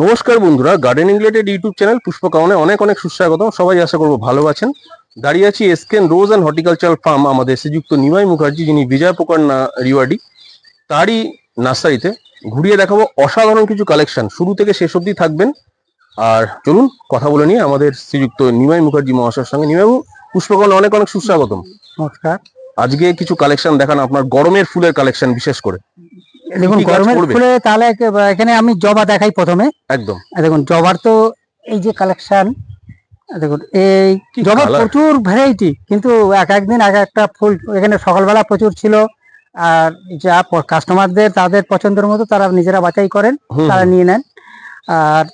নমস্কার বন্ধুরা gardening related YouTube channel পুষ্পকামনে অনেক অনেক সুস্বাগত সবাই আশা করব ভালো আছেন। দাঁড়িয়ে আছি Esken rose and horticultural farm আমাদের শ্রীযুক্ত নিমাই মুখার্জি যিনি বিজয় পোকার না রিওয়ার্ডি। তারই নার্সারিতে ঘুরিয়ে দেখাবো অসাধারণ কিছু কালেকশন শুরু থেকে শেষ অবধি থাকবেন। আর চলুন কথা বলে নিয়ে আমাদের শ্রীযুক্ত নিমাই মুখার্জি মহাশয়ের সঙ্গে। নিমাইবাবু পুষ্পকামনে অনেক অনেক সুস্বাগতম। নমস্কার। আজকে কিছু কালেকশন দেখান আপনার গরমের ফুলের কালেকশন বিশেষ করে। দেখুন গরমের ফুলে তাহলে এখানে আমি জবা দেখাই প্রথমে। একদম। দেখুন জবার তো এই যে কালেকশন দেখুন এই জবার প্রচুর ভ্যারাইটি কিন্তু এক একদিন এক একটা ফুল এখানে সকালবেলা প্রচুর ছিল। আর যা কাস্টমারদের তাদের পছন্দের মতো তারা নিজেরা বাছাই করেন তারা নিয়ে নেন। আর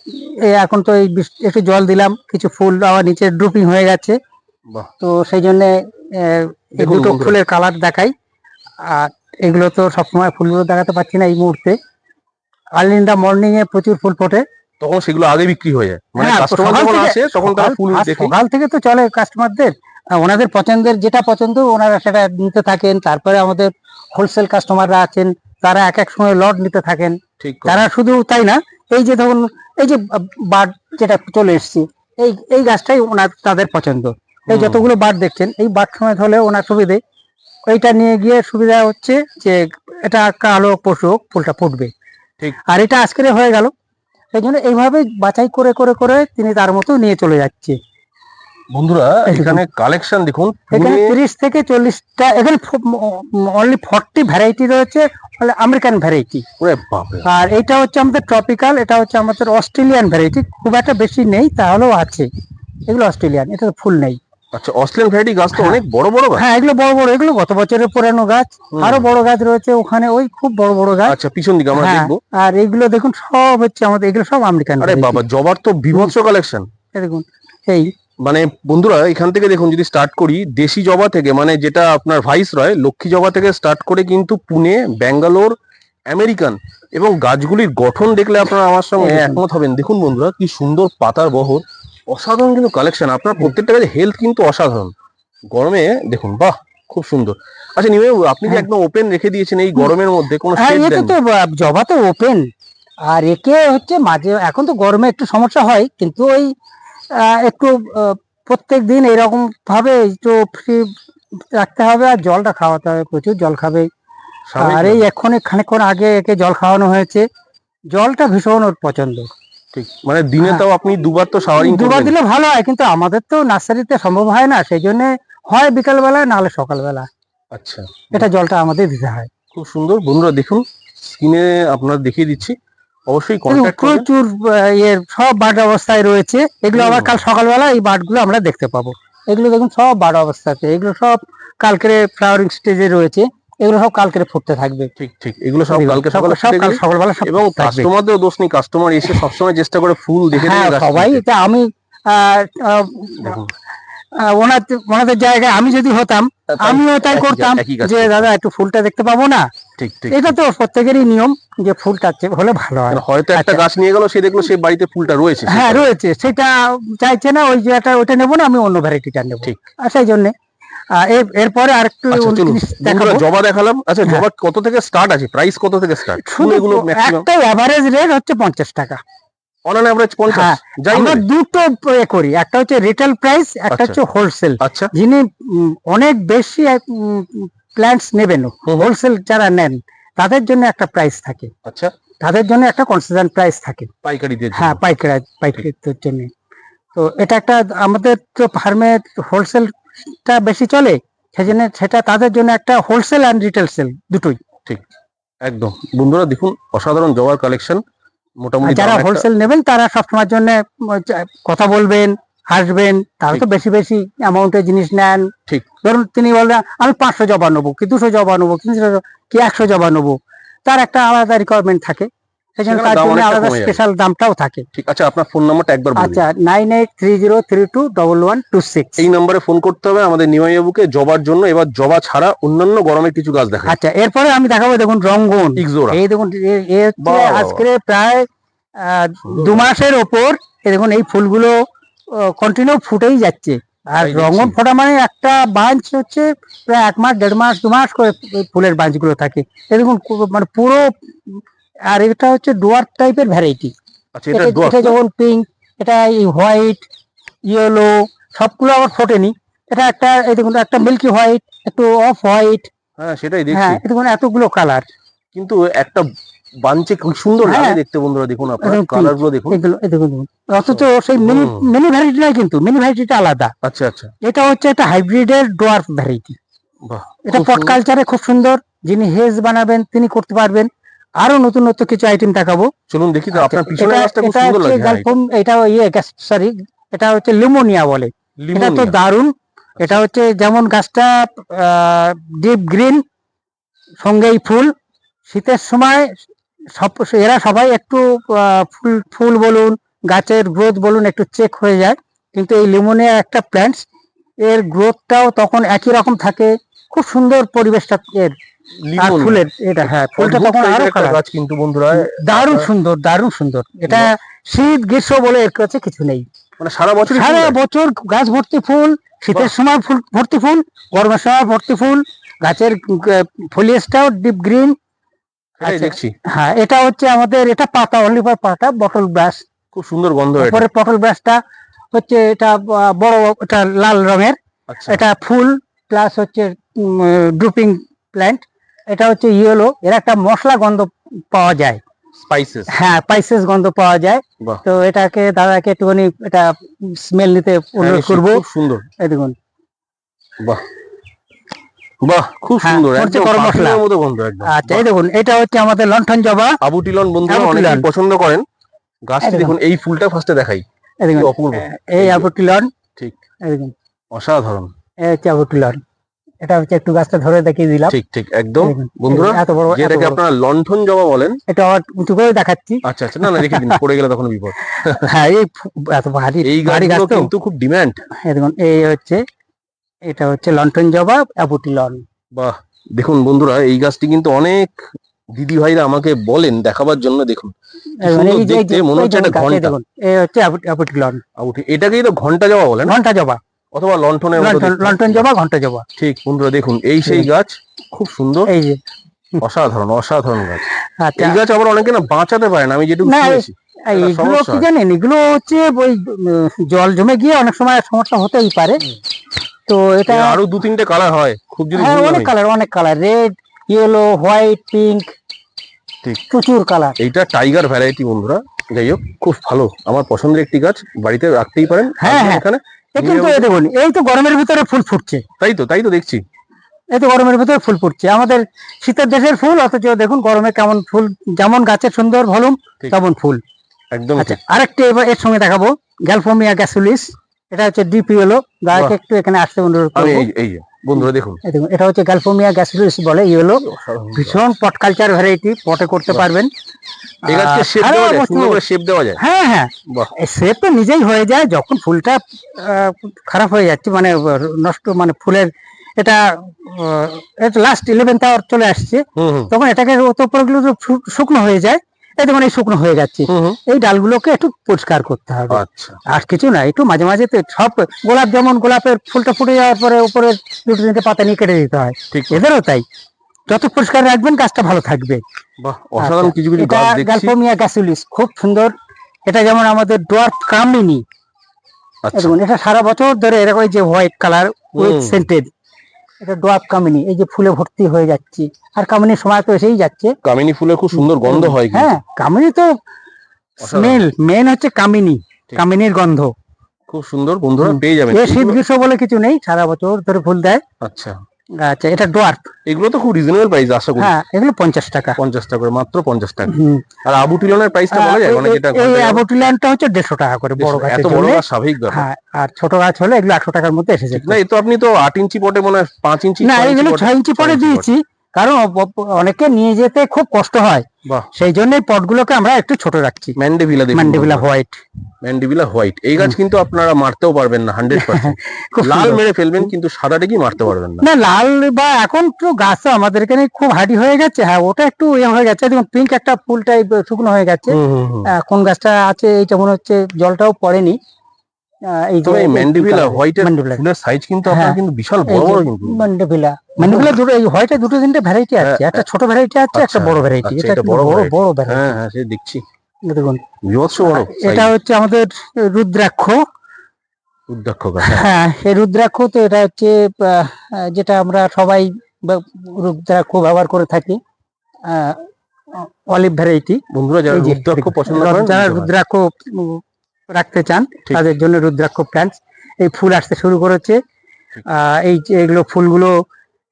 এই এখন তো এই একটু জল দিলাম কিছু ফুল আবার নিচে ড্রুপিং হয়ে গেছে। তো সেই জন্য দুটো ফুলের কালার দেখাই। আর এগুলো তো সবসময় ফুলগুলো দেখাতে পারছি না এই মুহূর্তে। আর্লি ইন দা মর্নিং এ প্রচুর ফুল ফোটে। তখন সেগুলো আগে বিক্রি হয়ে যায়। মানে হ্যাঁ, কাস্টমার সকাল যখন থেকে- আসে তখন তারা সকাল- ফুল দেখে। সকাল থেকে তো চলে কাস্টমারদের ওনাদের পছন্দের যেটা পছন্দ ওনারা সেটা নিতে থাকেন। তারপরে আমাদের হোলসেল কাস্টমাররা আছেন তারা এক এক সময় লট নিতে থাকেন। তারা শুধু তাই না এই যে ধরুন এই যে বার্ড যেটা চলে এসছে এই এই গাছটাই ওনার তাদের পছন্দ। এই যতগুলো বার্ড দেখছেন এই বার্ড সময় হলে ওনার সুবিধে। ওইটা নিয়ে গিয়ে সুবিধা হচ্ছে যে এটা কালো পশু হোক, ফুলটা ফুটবে। আর এটা আজকের হয়ে গেল। সেই জন্য এইভাবে বাছাই করে করে করে তিনি তার মতো নিয়ে চলে যাচ্ছে। বন্ধুরা এখানে কালেকশন দেখুন। এখানে তিরিশ থেকে চল্লিশটা এখানে অনলি ফর্টি ভ্যারাইটি রয়েছে আমেরিকান ভ্যারাইটি আর এটা হচ্ছে আমাদের ট্রপিক্যাল এটা হচ্ছে আমাদের অস্ট্রেলিয়ান ভ্যারাইটি খুব একটা বেশি নেই তাহলেও আছে। এগুলো অস্ট্রেলিয়ান এটা তো ফুল নেই। আচ্ছা অস্ট্রেলিয়ান ভ্যারাইটি গাছ তো হ্যাঁ। অনেক বড় বড় গাছ। হ্যাঁ এগুলো বড় বড় এগুলো গত বছরের পুরানো গাছ। আরও বড় গাছ রয়েছে ওখানে ওই খুব বড় বড় গাছ। আচ্ছা পিছন দিকে আমরা হ্যাঁ, দেখব। আর এগুলো দেখুন সব হচ্ছে আমাদের এগুলো সব আমেরিকান আরে বাবা জবার তো বিভৎস কালেকশন দেখুন এই। মানে বন্ধুরা এখান থেকে দেখুন যদি স্টার্ট করি দেশি জবা থেকে মানে যেটা আপনার ভাইস রয় লক্ষ্মী জবা থেকে স্টার্ট করে কিন্তু পুনে ব্যাঙ্গালোর আমেরিকান এবং গাছগুলির গঠন দেখলে আপনারা আমার সঙ্গে একমত হবেন। দেখুন বন্ধুরা কি সুন্দর পাতার বহর। অসাধারণ কিন্তু কালেকশন আপনার প্রত্যেকটা গাছের হেলথ কিন্তু অসাধারণ। গরমে দেখুন বাহ খুব সুন্দর। আচ্ছা নিউ আপনি যে হ্যাঁ। একদম ওপেন রেখে দিয়েছেন এই গরমের মধ্যে? কোনো হ্যাঁ তো জবা তো ওপেন আর একে হচ্ছে মাঝে এখন তো গরমে একটু সমস্যা হয় কিন্তু ওই একটু প্রত্যেক দিন এরকম ভাবে একটু ফ্রি রাখতে হবে আর জলটা খাওয়াতে হবে প্রচুর জল খাবে। আর এই এক্ষুনি খানিকক্ষণ আগে একে জল খাওয়ানো হয়েছে। জলটা ভীষণ ওর পছন্দ। ঠিক মানে দিনে হ্যাঁ। তাও আপনি দুবার তো শাওয়ারিং দুবার দিলে ভালো হয় কিন্তু আমাদের তো নার্সারিতে সম্ভব হয় না সেই জন্য হয় বিকালবেলা নাহলে সকালবেলা। আচ্ছা। এটা জলটা আমাদের দিতে হয়। খুব সুন্দর। বন্ধুরা দেখুন স্ক্রিনে আপনার দেখিয়ে দিচ্ছি। অবশ্যই প্রচুর আহ, ইয়ের সব বার্ড অবস্থায় রয়েছে। এগুলো আবার কাল সকালবেলা এই বার্ডগুলো আমরা দেখতে পাবো। এগুলো দেখুন সব বার্ড অবস্থাতে। এগুলো সব কালকের ফ্লাওয়ারিং স্টেজে রয়েছে। এগুলো সব কালকের ফুটতে থাকবে। ঠিক ঠিক। এগুলো সব কালকে সকালে সব কাল সকালবেলা সব এবং কাস্টমারদের দোষ নেই। কাস্টমার এসে সবসময় চেষ্টা করে ফুল দেখে হ্যাঁ সবাই এটা আমি ওনাদের ওনাদের জায়গায় আমি যদি হতাম আমিও তাই করতাম যে দাদা একটু ফুলটা দেখতে পাবো না? ঠিক ঠিক এটা তো প্রত্যেকেরই নিয়ম যে ফুলটা হলে ভালো হয়। হয়তো একটা আচ্ছা। গাছ নিয়ে গেল সে দেখল সে বাড়িতে ফুলটা রয়েছে হ্যাঁ রয়েছে। সেটা চাইছে না ওই যেটা ওটা নেব না আমি অন্য ভ্যারাইটিটা নেব। ঠিক। আর সেই জন্য এরপরে আচ্ছা জিনিস বন্ধুরা দেখাবো। জবা দেখালাম। আচ্ছা হ্যাঁ। জবা কত থেকে স্টার্ট আছে? প্রাইস কত থেকে স্টার্ট শুধু এগুলো একটা এভারেজ রেট হচ্ছে পঞ্চাশ টাকা। অন অ্যান এভারেজ 50 হ্যাঁ, আমরা দুটো এ করি একটা হচ্ছে রিটেল প্রাইস একটা আচ্ছা। হচ্ছে হোলসেল আচ্ছা। যিনি অনেক বেশি প্ল্যান্টস নেবেন হোলসেল যারা নেন তাদের জন্য একটা প্রাইস থাকে। আচ্ছা। তাদের জন্য একটা কনসেশন প্রাইস থাকে। পাইকারি দিয়ে হ্যাঁ পাইকারি পাইকারির জন্য। তো এটা একটা আমাদের তো ফার্মে হোলসেলটা বেশি চলে সেজন্য সেটা তাদের জন্য একটা হোলসেল অ্যান্ড রিটেল সেল দুটোই। ঠিক। একদম। বন্ধুরা দেখুন অসাধারণ জবার কালেকশন মোটামুটি যারা হোলসেল নেবেন তারা সবসময়ের জন্য কথা বলবেন আসবেন তারা তো বেশি বেশি অ্যামাউন্টের জিনিস নেন। ঠিক। ধরুন তিনি বললেন আমি পাঁচশো জবা নেব কি দুশো জবা নেব কি কি একশো জবা নেব। তার একটা আলাদা রিকোয়ারমেন্ট থাকে। সেই জন্য তার জন্য আলাদা স্পেশাল দামটাও থাকে। ঠিক আছে আপনার ফোন নাম্বারটা একবার বলুন। আচ্ছা nine eight three zero three two double one two six এই নম্বরে ফোন করতে হবে আমাদের নিমাইবাবুকে জবার জন্য। এবার জবা ছাড়া অন্যান্য গরমের কিছু গাছ দেখা আচ্ছা এরপরে আমি দেখাবো দেখুন রঙ্গন। এই দেখুন আজকে প্রায় দু মাসের ওপর দেখুন এই ফুলগুলো কন্টিনিউ ফুটেই যাচ্ছে। আর রঙন ফোটা মানে একটা বাঞ্চ হচ্ছে প্রায় এক মাস দেড় মাস দু মাস করে ফুলের বাঞ্চগুলো থাকে। দেখুন মানে পুরো আর এটা হচ্ছে ডুয়ার টাইপের ভ্যারাইটি আচ্ছা এটা এটা? যেমন পিঙ্ক এটা এই হোয়াইট ইয়েলো সবগুলো আবার ফোটেনি। এটা একটা এই দেখুন একটা মিল্কি হোয়াইট একটু অফ হোয়াইট হ্যাঁ সেটাই দেখছি। হ্যাঁ দেখুন এতগুলো কালার কিন্তু একটা বাঞ্চে খুব সুন্দর লাগে হ্যাঁ। দেখতে বন্ধুরা দেখুন আপনারা কালারগুলো দেখুন। এগুলো এই দেখুন। অথচ সেই মিনি মিনি ভ্যারাইটি নয় কিন্তু মিনি ভ্যারাইটিটা আলাদা। আচ্ছা আচ্ছা। এটা হচ্ছে একটা হাইব্রিডের ডোয়ার্ফ ভ্যারাইটি বাহ এটা পট। কালচারে খুব সুন্দর। যিনি হেজ বানাবেন তিনি করতে পারবেন। আরও নতুন নতুন কিছু আইটেম দেখাবো। চলুন দেখি তো আপনার পিছনের গাছটা খুব সুন্দর লাগে। এটা ইয়ে সরি এটা হচ্ছে লিমোনিয়া বলে। এটা তো। দারুণ। এটা হচ্ছে যেমন গাছটা ডিপ গ্রিন সঙ্গেই ফুল। শীতের সময় সব এরা সবাই একটু ফুল ফুল বলুন গাছের গ্রোথ বলুন একটু চেক হয়ে যায়। কিন্তু এই লিমোনিয়া একটা প্ল্যান্টস এর গ্রোথটাও তখন একই রকম থাকে। খুব সুন্দর পরিবেশটা এর। ফুলের এটা হ্যাঁ ফুলটা তখন আরও গাছ কিন্তু বন্ধুরা দারুণ সুন্দর দারুণ সুন্দর। এটা শীত গ্রীষ্ম বলে এর কাছে কিছু নেই। মানে সারা বছর সারা বছর গাছ ভর্তি ফুল শীতের সময় ফুল ভর্তি ফুল গরমের সময় ভর্তি ফুল গাছের ফলিয়েসটাও ডিপ গ্রিন। দেখছি। হ্যাঁ এটা হচ্ছে আমাদের এটা পাতা অনলি ফর পাতা বটল ব্রাশ খুব সুন্দর গন্ধ এটা। পটল ব্রাশটা হচ্ছে এটা বড় এটা লাল রঙের। আচ্ছা। এটা ফুল প্লাস হচ্ছে ড্রুপিং প্ল্যান্ট এটা হচ্ছে ইয়েলো এর একটা মশলা গন্ধ পাওয়া যায়। স্পাইসেস হ্যাঁ স্পাইসেস গন্ধ পাওয়া যায়। তো এটাকে দাদাকে একটুখানি এটা স্মেল নিতে অনুরোধ করব। খুব সুন্দর। এই দেখুন। বাহ। বাহ খুব হ্যাঁ, সুন্দর একদম গরম মশলা। মতো গন্ধ একদম। আচ্ছা এই দেখুন এটা হচ্ছে আমাদের লণ্ঠন জবা। বন্ধুরা টিলন। পছন্দ করেন। গাছটি দেখুন। এই ফুলটা ফার্স্টে দেখাই। এই দেখুন কি অপূর্ব। এই আবুটিলন ঠিক। এই দেখুন। অসাধারণ। এই হচ্ছে আবুটিলন এটা হচ্ছে একটু গাছটা ধরে দেখিয়ে দিলাম। ঠিক ঠিক একদম। বন্ধুরা এত বড় যেটাকে আপনারা লণ্ঠন জবা বলেন। এটা আবার উঁচু করে দেখাচ্ছি। আচ্ছা আচ্ছা না না রেখে দিন পড়ে গেলে তখন বিপদ। হ্যাঁ এই এত ভারী এই ভারী গাছ গাছগুলো তো। কিন্তু খুব ডিমান্ড। দেখুন এই হচ্ছে এটা হচ্ছে লন্ঠন জবা অ্যাবুটিলন বাহ দেখুন বন্ধুরা এই গাছটি কিন্তু অনেক দিদি ভাইরা আমাকে বলেন দেখাবার জন্য দেখতে, মনে হচ্ছে ঘণ্টা। দেখুন এই হচ্ছে অ্যাবুটিলন এটাকেই তো ঘণ্টা জবা বলেন ঘণ্টা জবা। অথবা লণ্ঠনের মতো লন্ঠন জবা ঘণ্টা জবা ঠিক বন্ধুরা দেখুন এই সেই গাছ খুব সুন্দর। এই যে। অসাধারণ অসাধারণ গাছ। আচ্ছা। এই গাছ আবার অনেকে না বাঁচাতে পারে না আমি যেটুকু শুনেছি। এগুলো কি জানেন? এগুলো হচ্ছে ওই জল জমে গিয়ে অনেক সময় সমস্যা হতেই পারে। তো এটা আরও দু তিনটে কালার হয়। খুব যদি হ্যাঁ অনেক কালার অনেক colour red yellow white pink ঠিক। প্রচুর কালার এইটা টাইগার ভ্যারাইটি বন্ধুরা। যাই হোক খুব ভালো। আমার পছন্দের একটি গাছ বাড়িতে রাখতেই পারেন। হ্যাঁ, হ্যাঁ। এখানে। কিন্তু এই দেখুন এই তো গরমের ভিতরে ফুল ফুটছে। তাই তো তাই তো দেখছি। এই তো গরমের ভিতরে ফুল ফুটছে। আমাদের শীতের দেশের ফুল অথচ দেখুন গরমে কেমন ফুল যেমন গাছের সুন্দর ভলুম তেমন ফুল। একদম আচ্ছা আরেকটা এবার এর সঙ্গে দেখাবো গ্যালফোমিয়া গ্যাসুলিস এটা হচ্ছে ডিপিএলও গায়ক একটু এখানে আসতে অনুরোধ করব। এই বন্ধুরা দেখুন। দেখুন এটা হচ্ছে গ্যালফোমিয়া গ্যাসুলিস বলে অসাধারণ। গাছ। ভীষণ পট কালচার ভ্যারাইটি পটে করতে পারবেন। এই গাছকে শেপ দেওয়া যায় সুন্দর করে শেপ দেওয়া যায়। হ্যাঁ হ্যাঁ। তো নিজেই হয়ে যায় যখন ফুলটা খারাপ হয়ে যাচ্ছে মানে নষ্ট মানে ফুলের এটা লাস্ট ইলেভেন্থ আওয়ার চলে আসছে। তখন এটাকে শুকনো হয়ে যায়। এই এই শুকনো হয়ে যাচ্ছে এই ডালগুলোকে একটু পরিষ্কার করতে হবে। আচ্ছা। আর কিছু না একটু মাঝে মাঝে তো সব গোলাপ যেমন গোলাপের ফুলটা ফুটে যাওয়ার পরে উপরে দুটো তিনটে পাতা নিয়ে কেটে দিতে হয়। এদেরও তাই। যত পরিষ্কার রাখবেন গাছটা ভালো থাকবে। অসাধারণ আচ্ছা, কিছু কিছু এটা গাছ গ্যালফোমিয়া গ্যাসুলিস খুব সুন্দর। এটা যেমন আমাদের ডোয়ার্ফ কামিনী আচ্ছা। এটা সারা বছর ধরে এরকম যে হোয়াইট কালার উইথ সেন্টেড এটা ডোয়াব কামিনি এই যে ফুলে ভর্তি হয়ে যাচ্ছে। আর কামিনীর সময় তো এসেই যাচ্ছে। কামিনী ফুলের খুব সুন্দর গন্ধ হয় হ্যাঁ কামিনি তো। স্মেল মেন হচ্ছে কামিনী। কামিনীর গন্ধ। খুব সুন্দর বন্ধুরা পেয়ে যাবেন। শীত গ্রীষ্ম বলে কিছু নেই সারা বছর ধরে ফুল দেয়। আচ্ছা। আচ্ছা এটা ডোয়ার্ফ। এগুলো তো খুব রিজনেবল প্রাইস আশা করি। হ্যাঁ এগুলো পঞ্চাশ টাকা। পঞ্চাশ টাকা করে মাত্র পঞ্চাশ টাকা। আর আবুটিলনের প্রাইসটা বলা যায়? মানে যেটা এই আবুটিলনটা হচ্ছে দেড়শো টাকা করে বড় গাছ এত বড় গাছ স্বাভাবিক হ্যাঁ আর ছোট গাছ হলে এগুলো একশো টাকার মধ্যে এসে যায় না এই তো আপনি তো আট ইঞ্চি পটে মনে হয় পাঁচ ইঞ্চি না এগুলো 6 ইঞ্চি পরে দিয়েছি। কারণ অনেকে নিয়ে যেতে খুব কষ্ট হয়। সেই জন্য পটগুলোকে আমরা একটু ছোট রাখছি। ম্যান্ডেভিলা দেখুন ম্যান্ডেভিলা হোয়াইট। Mandevilla white. এই গাছ কিন্তু আপনারা মারতেও পারবেন না হান্ড্রেড লাল মেরে ফেলবেন কিন্তু সাদাটা কি মারতে পারবেন না। না লাল বা এখন তো গাছ আমাদের এখানে খুব হার্ডি হয়ে গেছে। হ্যাঁ ওটা একটু ইয়ে হয়ে গেছে। দেখুন পিঙ্ক একটা ফুল টাইপ শুকনো হয়ে গেছে। কোন গাছটা আছে এইটা মনে হচ্ছে জলটাও পড়েনি। এই যে হোয়াইটের ফুলের সাইজ কিন্তু আপনার হ্যাঁ। কিন্তু বিশাল বড় কিন্তু। দুটো এই হোয়াইটে দুটো তিনটে ভ্যারাইটি আছে। হ্যাঁ, একটা ছোট ভ্যারাইটি আছে একটা আচ্ছা, বড় ভ্যারাইটি আচ্ছা, এটা বড় বড় বড় ভ্যারাইটি হ্যাঁ হ্যাঁ সে দেখছি। দেখুন। এটা হচ্ছে আমাদের রুদ্রাক্ষ। গাছ হ্যাঁ। এই রুদ্রাক্ষ তো এটা হচ্ছে যেটা আমরা সবাই রুদ্রাক্ষ ব্যবহার করে থাকি। অলিভ ভ্যারাইটি বন্ধুরা যারা রুদ্রাক্ষ পছন্দ করেন যারা রুদ্রাক্ষ রাখতে চান তাদের জন্য রুদ্রাক্ষ প্ল্যান্টস এই ফুল আসতে শুরু করেছে। এই যে এগুলো ফুলগুলো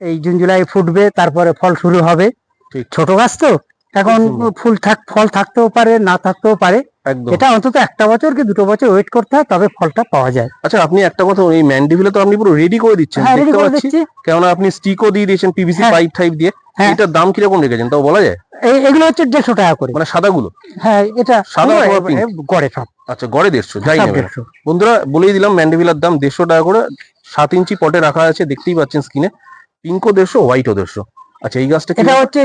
এই জুন জুলাই ফুটবে তারপরে ফল শুরু হবে। ছোট গাছ তো? এখন ফুল থাক ফল থাকতেও পারে না থাকতেও পারে। এটা অন্তত একটা বছর কি দুটো বছর ওয়েট করতে হয় তবে ফলটা পাওয়া যায়। আচ্ছা আপনি একটা কথা এই ম্যান্ডিভিলে তো আপনি পুরো রেডি করে দিচ্ছেন হ্যাঁ দেখতে পাচ্ছি। কেননা আপনি স্টিকও দিয়ে দিয়েছেন পিভিসি। পাইপ টাইপ দিয়ে। হ্যাঁ। এটার দাম কীরকম রেখেছেন তাও বলা যায়? এই- এগুলো হচ্ছে দেড়শো টাকা করে। মানে সাদাগুলো? হ্যাঁ এটা সাদা গড়ে সব। আচ্ছা গড়ে দেড়শো যাই নেবেন। দেড়শো। বন্ধুরা বলেই দিলাম ম্যান্ডিভিলার দাম দেড়শো টাকা করে সাত ইঞ্চি পটে রাখা আছে দেখতেই পাচ্ছেন স্ক্রিনে পিঙ্কও দেড়শো হোয়াইটও দেড়শো। আচ্ছা এই গাছটা এটা হচ্ছে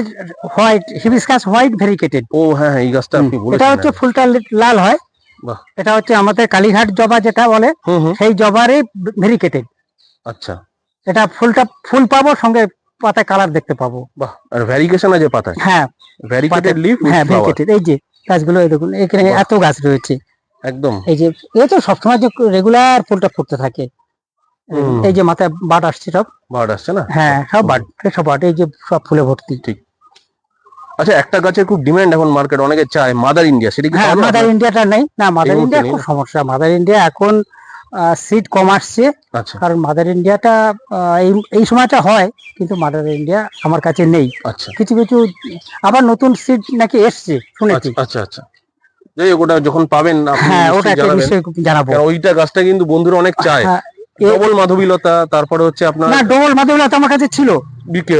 হোয়াইট হিবিসকাস হোয়াইট ভেরিকেটেড। ও হ্যাঁ হ্যাঁ এই গাছটা আপনি বলেছেন এটা হচ্ছে ফুলটা লাল হয়। বাহ। এটা হচ্ছে আমাদের কালীঘাট জবা যেটা বলে সেই জবারই ভেরিকেটেড। আচ্ছা। এটা ফুলটা ফুল পাবো সঙ্গে পাতায় কালার দেখতে পাবো। বাহ আর ভ্যারিকেশন আছে পাতায়? হ্যাঁ। ভ্যারিকেটেড লিফ হ্যাঁ ভেরিকেটেড। এই যে গাছগুলো এই দেখুন এখানে এত গাছ রয়েছে। একদম। এই যে এই তো সবসময় যে রেগুলার ফুলটা ফুটতে থাকে। এই যে মাথায় বাট আসছে সব। বাট আসছে না? হ্যাঁ সব বাট সব বাট এই যে সব ফুলে ভর্তি। ঠিক। আচ্ছা একটা গাছের খুব ডিমান্ড এখন মার্কেট অনেকে চায় মাদার ইন্ডিয়া সেটা কি হ্যাঁ মাদার? ইন্ডিয়াটা নেই। না মাদার ইন্ডিয়া খুব সমস্যা। মাদার ইন্ডিয়া এখন সিট কম আসছে। আচ্ছা। কারণ মাদার ইন্ডিয়াটা এই এই সময়টা হয় কিন্তু মাদার ইন্ডিয়া আমার কাছে নেই। আচ্ছা। কিছু কিছু আবার নতুন সিট নাকি এসছে শুনেছি। আচ্ছা আচ্ছা আচ্ছা। যাই হোক ওটা যখন পাবেন আপনি হ্যাঁ ওটা নিশ্চয়ই জানাব। ওইটা গাছটা কিন্তু বন্ধুরা অনেক চায়। হ্যাঁ, ডবল মাধবীলতা তারপরে হচ্ছে আপনার না ডবল মাদুলা তো আমার কাছে ছিল।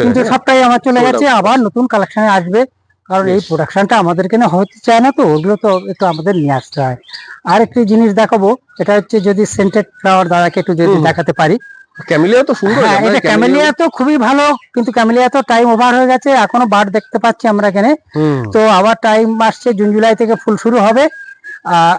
কিন্তু সবটাই আমার চলে গেছে আবার নতুন কালেকশনে আসবে। কারণ এই প্রোডাকশনটা আমাদের এখানে হতে চায় না তো? ওগুলো তো একটু আমাদের নিয়ে আসতে হয়। আর একটি জিনিস দেখাবো এটা হচ্ছে যদি সেন্টেড ফ্লাওয়ার দাদাকে একটু যদি দেখাতে পারি। ক্যামিলিয়া তো সুন্দর হ্যাঁ এটা ক্যামেলিয়া তো খুবই ভালো কিন্তু ক্যামেলিয়া তো টাইম ওভার হয়ে গেছে এখনও বার দেখতে পাচ্ছি আমরা এখানে। তো আবার টাইম আসছে জুন জুলাই থেকে ফুল শুরু হবে।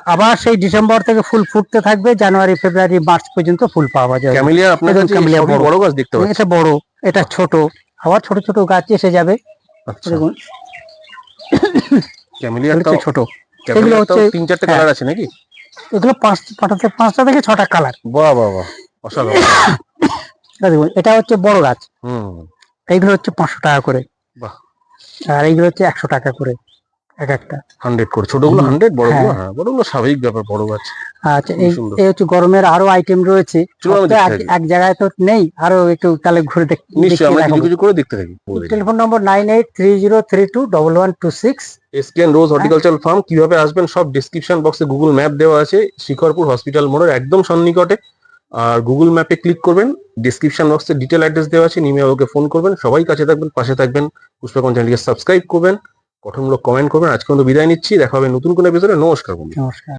আবার সেই ডিসেম্বর থেকে ফুল ফুটতে থাকবে জানুয়ারি ফেব্রুয়ারি মার্চ পর্যন্ত ফুল পাওয়া যায় ক্যামিলিয়া আপনার কাছে camellia বড়। গাছ দেখতে পাচ্ছি। এটা বড় এটা ছোট। আবার ছোট ছোট গাছ এসে যাবে। আচ্ছা। দেখুন। ক্যামিলিয়ার এগুলো ছোট। ক্যামিলিয়ার তাও হচ্ছে- তিন চারটে হ্যাঁ। কালার আছে নাকি? এগুলো পাঁচ পাঠাতে পাঁচটা থেকে ছটা কালার। বাহ বাহ বাহ। অসাধারণ। দেখুন এটা হচ্ছে বড় গাছ। হুম। এইগুলো হচ্ছে পাঁচশো টাকা করে। বাহ। আর এইগুলো হচ্ছে একশো টাকা করে। এক একটা। হান্ড্রেড করে। ছোটগুলো হান্ড্রেড বড়গুলো হ্যাঁ। হ্যাঁ বড়গুলো স্বাভাবিক ব্যাপার বড় গাছ। আচ্ছা এই এই হচ্ছে গরমের আরও আইটেম রয়েছে। এক- জায়গায় তো নেই আরও একটু তাহলে ঘুরে দেখ নিশ্চয়ই আমরা কিছু কিছু করে দেখতে থাকি। Telephone number nine eight three zero three two double one two six SKN rose horticultural farm কীভাবে আসবেন সব ডিসক্রিপশন বক্সে গুগল ম্যাপ দেওয়া আছে শিখরপুর হসপিটাল মোড়ের একদম সন্নিকটে। আর গুগল ম্যাপে ক্লিক করবেন ডিসক্রিপশন বক্সে ডিটেল অ্যাড্রেস দেওয়া আছে নিমে বাবুকে ফোন করবেন সবাই কাছে থাকবেন পাশে থাকবেন পুষ্পকন চ্যানেলকে সাবস্ক্রাইব করবেন। গঠনমূলক কমেন্ট করবেন। আজকে মতো বিদায় নিচ্ছি। দেখা হবে নতুন কোনো এপিসোডে নমস্কার বন্ধু। নমস্কার।